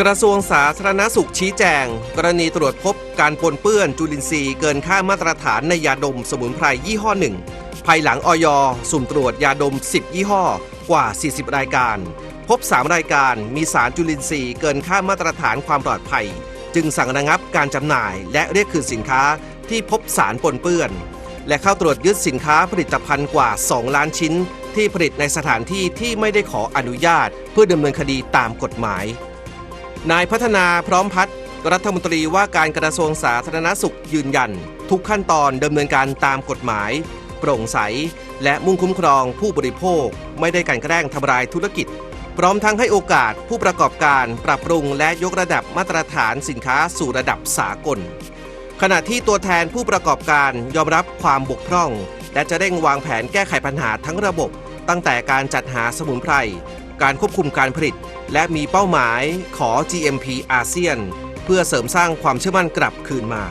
กระทรวงสาธารณสุขชี้แจง กรณีตรวจพบการปนเปื้อนจุลินทรีย์เกินค่ามาตรฐานในยาดมสมุนไพรยี่ห้อหนึ่งภายหลังออยสุ่มตรวจยาดม 10 ยี่ห้อกว่า 40 รายการ พบ 3 รายการมีสารจุลินทรีย์เกินค่ามาตรฐานความปลอดภัย จึงสั่งระงับการจำหน่ายและเรียกคืนสินค้าที่พบสารปนเปื้อน และเข้าตรวจยึดสินค้าผลิตภัณฑ์กว่า 2 ล้านชิ้น ที่ผลิตในสถานที่ที่ไม่ได้ขออนุญาต เพื่อดำเนินคดีตามกฎหมาย นายพัฒนาพร้อมพัฒน์รัฐมนตรีว่าการกระทรวงสาธารณสุขยืนยัน ทุกขั้นตอนดำเนินการตามกฎหมาย โปร่งใส และมุ่งคุ้มครองผู้บริโภค ไม่ได้กลันแกล้งทำลายธุรกิจ พร้อมทั้งให้โอกาสผู้ประกอบการปรับปรุงและยกระดับมาตรฐานสินค้าสู่ระดับสากล ขณะที่ตัวแทนผู้ประกอบการยอมรับความบกพร่อง และจะเร่งวางแผนแก้ไขปัญหาทั้งระบบ ตั้งแต่การจัดหาสมุนไพร การควบคุมการผลิต และมีเป้าหมายขอ GMP อาเซียน เพื่อเสริมสร้างความเชื่อมั่นกลับคืนมา